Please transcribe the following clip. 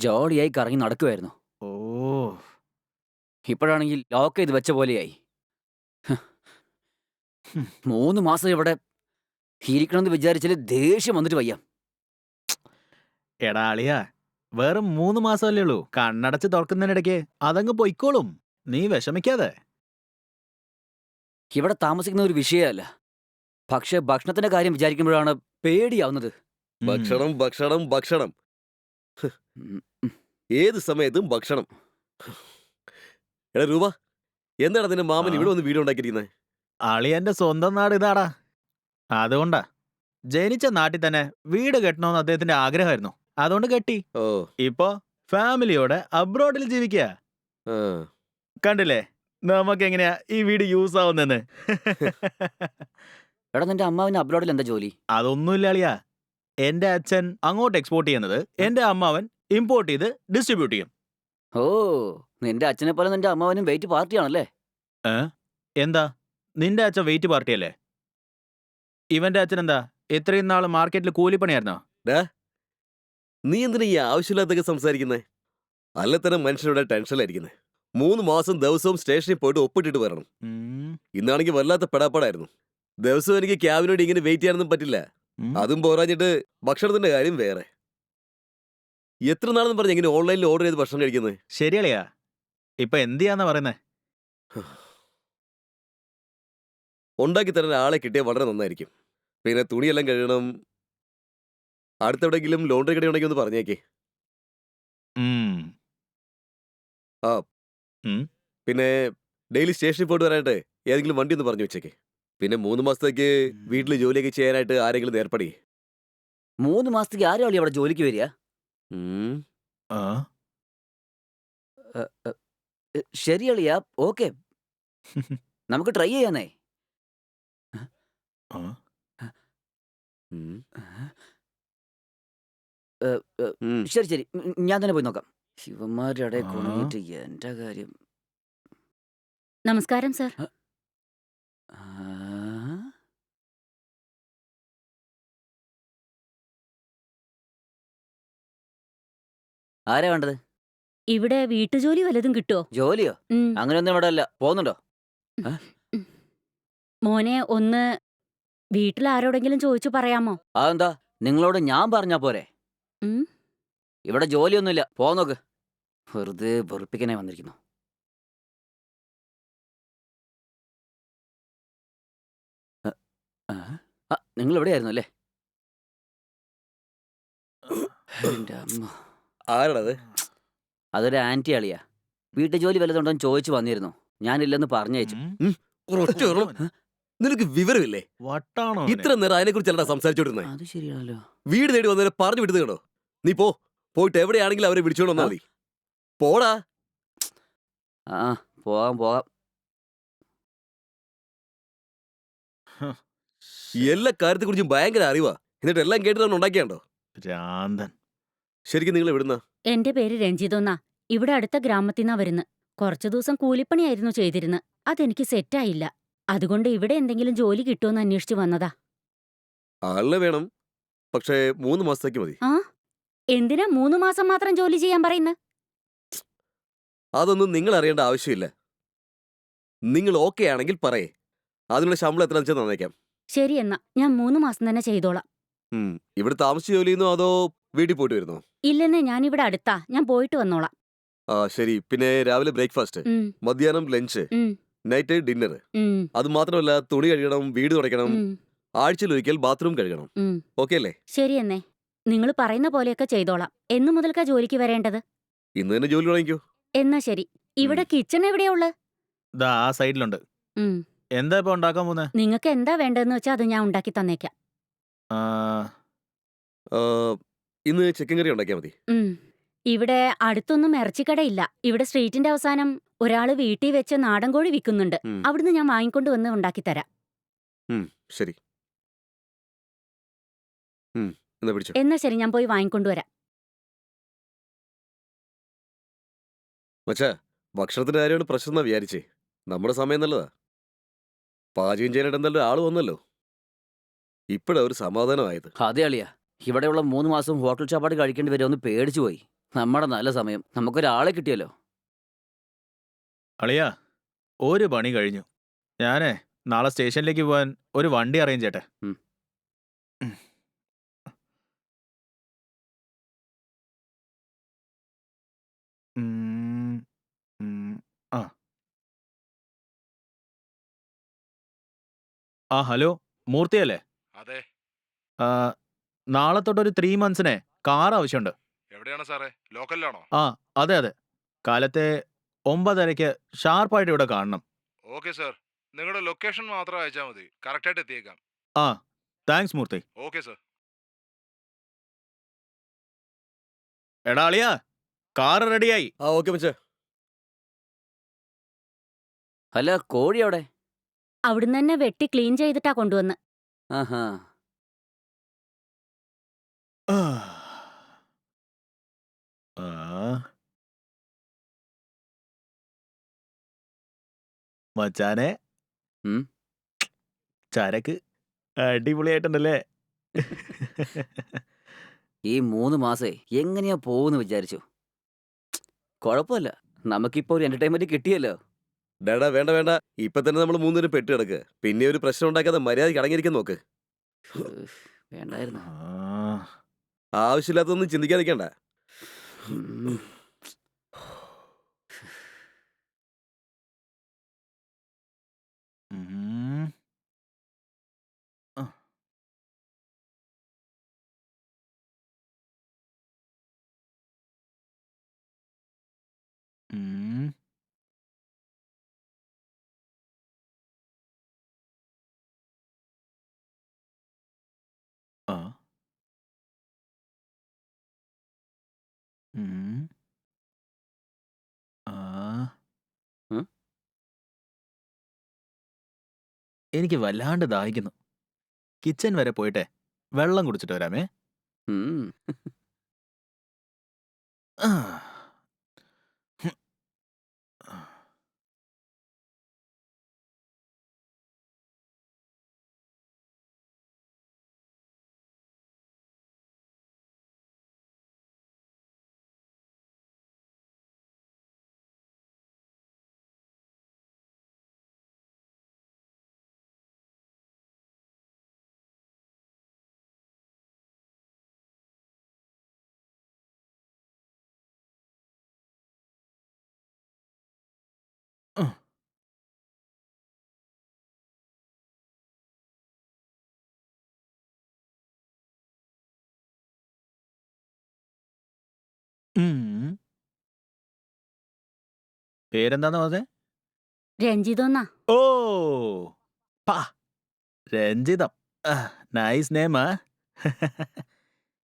ജോളിയായി കറങ്ങി നടക്കുമായിരുന്നു ഓ. ഇപ്പോഴാണെങ്കിൽ ലോക്ക് ചെയ്ത് വെച്ച പോലെയായി. മൂന്ന് മാസം ഇവിടെ ഇരിക്കണമെന്ന് വിചാരിച്ചാൽ ദേഷ്യം വന്നിട്ട് വയ്യ. എടാ അളിയാ വെറും മൂന്ന് മാസമല്ലേ ഉള്ളൂ. കണ്ണടച്ച് തുറക്കുന്നതിനിടയ്ക്ക് അതങ്ങ് പൊയ്ക്കോളും. നീ വിഷമിക്കാതെ. ഇവിടെ താമസിക്കുന്ന ഒരു വിഷയമല്ല. പക്ഷെ ഭക്ഷണത്തിന്റെ കാര്യം വിചാരിക്കുമ്പോഴാണ് പേടിയാവുന്നത്. ഭക്ഷണം ഭക്ഷണം ഭക്ഷണം. ഏത് സമയത്തും ഭക്ഷണം. എടാ രൂപ എന്താണ് നിന്റെ മാമൻ ആ? ഇവിടെ വന്ന് വീട് ഉണ്ടാക്കിയിരിക്കുന്നത് അളിയന്റെ സ്വന്തം നാട് ഇതാടാ. അതുകൊണ്ടാ. ജനിച്ച നാട്ടിൽ തന്നെ വീട് കെട്ടണമെന്ന് അദ്ദേഹത്തിന്റെ ആഗ്രഹമായിരുന്നു. അതുകൊണ്ട് കെട്ടി. ഓ. ഇപ്പോ ഫാമിലിയോടെ അബ്രോഡിൽ ജീവിക്കുക ആ. കണ്ടില്ലേ? നമുക്ക് എങ്ങനെയാ ഈ വീട് യൂസ് ആവുന്നെന്ന് എടാ നിന്റെ അമ്മാവിന് അബ്രോഡിൽ എന്താ ജോലി? അതൊന്നുമില്ല അളിയാ. എന്റെ അച്ഛൻ അങ്ങോട്ട് എക്സ്പോർട്ട് ചെയ്യുന്നത് എന്റെ അമ്മാവൻ ഇമ്പോർട്ട് ചെയ്ത് ഡിസ്ട്രിബ്യൂട്ട് ചെയ്യും. ഓ നിന്റെ അച്ഛനെ പോലെ നിന്റെ അമ്മാവനും വെയിറ്റ് പാർട്ടിയാണല്ലേ? എന്താ? നിന്റെ അച്ഛൻ വെയിറ്റ് പാർട്ടിയല്ലേ? ഇവന്റെ അച്ഛൻ എന്താ? ഇത്രയും നാൾ മാർക്കറ്റിൽ കൂലിപ്പണിയായിരുന്നോ? നീ എന്തിനാ ഈ ആവശ്യമില്ലാത്തൊക്കെ സംസാരിക്കുന്നേ? അല്ല തന്നെ മനുഷ്യരുടെ ടെൻഷനിലായിരിക്കുന്നത് മൂന്ന് മാസം ദിവസവും സ്റ്റേഷനിൽ പോയിട്ട് ഒപ്പിട്ടിട്ട് വരണം. ഉം, ഇന്നാണെങ്കിൽ വല്ലാത്ത പെടാപ്പാടായിരുന്നു. ദിവസവും എനിക്ക് ക്യാബിനോട് ഇങ്ങനെ വെയിറ്റ് ചെയ്യാനൊന്നും പറ്റില്ല. അതും പോരാഞ്ഞിട്ട് ഭക്ഷണത്തിന്റെ കാര്യം വേറെ. എത്ര നാളെന്ന് പറഞ്ഞു എങ്ങനെ ഓൺലൈനിൽ ഓർഡർ ചെയ്ത് ഭക്ഷണം കഴിക്കുന്നത്? ശരിയളിയാ ഇപ്പൊ എന്ത് ചെയ്യാന്നാ പറയുന്നേ? ഉണ്ടാക്കി തരാൻ ആളെ കിട്ടിയാൽ വളരെ നന്നായിരിക്കും. പിന്നെ തുണിയെല്ലാം കഴുകണം. അടുത്തെവിടെയെങ്കിലും ലോണ്ടറി കട ഉണ്ടെങ്കിൽ ഒന്ന് പറഞ്ഞേക്കേ. ആ. പിന്നെ ഡെയിലി സ്റ്റേഷനിൽ പോയിട്ട് വരാനായിട്ട് ഏതെങ്കിലും വണ്ടി ഒന്ന് പറഞ്ഞു വെച്ചേക്കേ. പിന്നെ മൂന്ന് മാസത്തേക്ക് വീട്ടിൽ ജോലിയൊക്കെ ചെയ്യാനായിട്ട് ആരെങ്കിലും ഏർപ്പടി? മൂന്ന് മാസത്തേക്ക് ആരാളി അവിടെ ജോലിക്ക് വരിക? ആ, എ, ശരിയളിയാ ഓക്കെ. നമുക്ക് ട്രൈ ചെയ്യാനേ ആ. ശരി ശരി. ഉം, ഞാൻ തന്നെ പോയി നോക്കാം. ശിവന്മാരുടെ ആ. എന്റെ കാര്യം? നമസ്കാരം സർ. ആരാ വേണ്ടത്? ഇവിടെ വീട്ടുജോലി വല്ലതും കിട്ടുമോ ജോലിയോ? അങ്ങനെയൊന്നും ഇവിടെ അല്ല. പോകുന്നുണ്ടോ? മോനെ ഒന്ന് വീട്ടിൽ ആരോടെങ്കിലും ചോദിച്ചു പറയാമോ? അതെന്താ? നിങ്ങളോട് ഞാൻ പറഞ്ഞാ പോരെ. ഉം. ഇവിടെ ജോലിയൊന്നുമില്ല. പോന്നോക്ക് നോക്ക്. വെറുതെ വെറുപ്പിക്കാനേ വന്നിരിക്കുന്നു. അ, ഇവിടെ ആയിരുന്നു നിങ്ങൾ എവിടെയായിരുന്നു അല്ലേ എന്റെ അമ്മ. ആരാടത് അതൊരു ആന്റി അളിയാ. വീട്ടു ജോലി വല്ലതുണ്ടോന്ന് ചോദിച്ചു വന്നിരുന്നു. ഞാനില്ലെന്ന് പറഞ്ഞയച്ചു. ഒരൊറ്റ. നിനക്ക് വിവരമില്ലേ? വട്ടാണോ ഇത്ര നേരം അതിനെ സംസാരിച്ചു സംസാരിച്ചോണ്ടിരുന്നത് അത് ശരിയാണല്ലോ. വീട് തേടി വന്നവരെ പറഞ്ഞു വിട്ടത് കേട്ടോ നീ പോ. പോയിട്ട് എവിടെയാണെങ്കിലും അവരെ വിളിച്ചോണ്ട് വന്നാൽ മതി. പോടാ. ആ പോകാം പോകാം. എല്ലാ കാര്യത്തെ കുറിച്ചും ഭയങ്കര അറിവാ. എന്നിട്ട് എല്ലാം കേട്ടിട്ടാണ് ഉണ്ടാക്കിയാണ്ടോ ഭ്രാന്തൻ. ശരിക്കും നിങ്ങൾ എവിടുന്ന? എന്റെ പേര് രഞ്ജിതൊന്നാ ഇവിടെ അടുത്ത ഗ്രാമത്തിൽ നിന്നാ വരുന്നത് കുറച്ചു ദിവസം കൂലിപ്പണിയായിരുന്നു ചെയ്തിരുന്നത് അതെനിക്ക് സെറ്റായില്ല അതുകൊണ്ട് ഇവിടെ എന്തെങ്കിലും ജോലി കിട്ടുമെന്ന് അന്വേഷിച്ചു വന്നതാ. ആളിനെ വേണം. പക്ഷേ മൂന്ന് മാസത്തേക്ക് മതി. ആ? എന്തിനാ മൂന്ന് മാസം മാത്രം ജോലി ചെയ്യാൻ പറയുന്നത് അതൊന്നും നിങ്ങൾ അറിയേണ്ട ആവശ്യമില്ല. നിങ്ങൾ ഓക്കെ ആണെങ്കിൽ പറയേ. അതിനുള്ള ശമ്പളം എത്ര വെച്ചാൽ നന്നേക്കാം ശരി എന്നാ. ഞാൻ മൂന്ന് മാസം തന്നെ ചെയ്തോളാം. ഉം. ഇവിടെ താമസിച്ച് ജോലി ചെയ്യുന്നോ അതോ വീട്ടിൽ പോയിട്ട് വരുന്നോ? ഇല്ലെന്നേ ഞാൻ ഇവിടെ അടുത്താ. ഞാൻ പോയിട്ട് വന്നോളാം. ആ ശരി. പിന്നെ രാവിലെ ബ്രേക്ക്ഫാസ്റ്റ് ഉം, മധ്യാഹ്നം ലഞ്ച് ഉം, നൈറ്റ് ഡിന്നർ ഉം, അത് മാത്രമല്ല തുണി കഴുകണം വീട് തുടയ്ക്കണം ഉം, ആഴ്ചയിൽ ഒരിക്കൽ ബാത്റൂം കഴുകണം. ഉം. ഓക്കെ അല്ലേ? ശരി എന്നേ. നിങ്ങൾ പറയുന്ന പോലെയൊക്കെ ചെയ്തോളാം. എന്നു മുതൽക്കാ ജോലിക്ക് വരേണ്ടത്? ഇന്ന് തന്നെ ജോലി തുടങ്ങിക്കോ. എന്നാ ശരി. ഇവിടെ കിച്ചൺ എവിടെയാ ഉള്ളത്? ദാ ആ സൈഡിലുണ്ട്. എന്താ ഇപ്പൊ ഉണ്ടാക്കാൻ പോകുന്നേ? നിങ്ങൾക്ക് എന്താ വേണ്ടതെന്ന് വെച്ചാൽ അത് ഞാൻ ഉണ്ടാക്കി തന്നേക്കാം. ആ, ആ, ഇന്ന് ചിക്കൻ കറി ഉണ്ടാക്കിയാൽ മതി. ഉം. ഇവിടെ അടുത്തൊന്നും ഇറച്ചിക്കടയില്ല. ഇവിടെ സ്ട്രീറ്റിന്റെ അവസാനം ഒരാൾ വീട്ടിൽ വെച്ച് നാടൻ കോഴി വിൽക്കുന്നുണ്ട്. ഉം. അവിടുന്ന് ഞാൻ വാങ്ങിക്കൊണ്ട് വന്ന് ഉണ്ടാക്കി തരാം. ശരി. ഉം, എന്നാ പിടിച്ചോ. എന്നാ ശരി ഞാൻ പോയി വാങ്ങിക്കൊണ്ടുവരാം മച്ചാ ഭക്ഷണത്തിന്റെ കാര്യമാണ് പ്രശ്നം എന്നാ വിചാരിച്ചേ. നമ്മുടെ സമയം നല്ലതാ. പാചകം ചെയ്യാനായിട്ട് എന്തായാലും ആൾ വന്നല്ലോ. ഇപ്പഴാ ഒരു സമാധാനമായത്. അതെ അളിയാ. ഇവിടെയുള്ള മൂന്ന് മാസം ഹോട്ടൽ ചാപ്പാട് കഴിക്കേണ്ടി വരുമെന്ന് പേടിച്ചു പോയി. നമ്മുടെ നല്ല സമയം. നമുക്കൊരാളെ കിട്ടിയല്ലോ. അളിയാ ഒരു പണി കഴിഞ്ഞു. ഞാനേ നാളെ സ്റ്റേഷനിലേക്ക് പോകാൻ ഒരു വണ്ടി അറേഞ്ച് ചെയ്യട്ടെ? ഉം. ഉം, ഉം, ആ. ആ ഹലോ മൂർത്തിയല്ലേ? അതെ. ആ, നാളെ തൊട്ട് ഒരു ത്രീ മന്ത്സിനെ കാർ ആവശ്യമുണ്ട്. എവിടെയാണ് സാറേ? ലോക്കലിലാണോ? ആ അതെ അതെ. കാലത്തെ ഒമ്പതരയ്ക്ക് ഷാർപ്പായിട്ട് ഇവിടെ കാണണം. Okay sir. നിങ്ങളുടെ ലൊക്കേഷൻ മാത്രം അയച്ചാൽ മതി. കറക്റ്റായിട്ട് എത്തിയേക്കാം. ആ താങ്ക്സ് മൂർത്തി. Okay sir. എടാ അളിയാ കാർ റെഡിയായി ആ ഓക്കെ മച്ചേ. അല്ല കോഴി അവിടെ അവിടുന്ന് തന്നെ വെട്ടി ക്ലീൻ ചെയ്തിട്ടാ കൊണ്ടുവന്ന്. ആഹാ. ആ. ആ. മച്ചാനെ ഉം? ചരക്ക് അടിപൊളിയായിട്ടുണ്ടല്ലേ ഈ മൂന്ന് മാസേ എങ്ങനെയാ പോകുന്നു വിചാരിച്ചു കുഴപ്പമില്ല നമുക്കിപ്പോ ഒരു എന്റർടൈൻമെന്റ് കിട്ടിയല്ലോ ഡാടാ വേണ്ട വേണ്ട ഇപ്പൊ തന്നെ നമ്മൾ മൂന്നുപേരും പെട്ട് കിടക്ക് പിന്നെ ഒരു പ്രശ്നം ഉണ്ടാക്കാതെ മര്യാദയ്ക്ക് അടങ്ങിയിരിക്കാൻ നോക്ക് വേണ്ടായിരുന്നു ആ. ആവശ്യമില്ലാത്തതൊന്നും ചിന്തിക്കാൻ എനിക്ക് വല്ലാണ്ട് ദാഹിക്കുന്നു കിച്ചൺ വരെ പോയിട്ടെ വെള്ളം കുടിച്ചിട്ട് വരാമേ. ആ. പേരെന്താന്ന് പറഞ്ഞേ? രഞ്ജിതൊന്നാ. ഓ പാ. രഞ്ജിതം. Nice name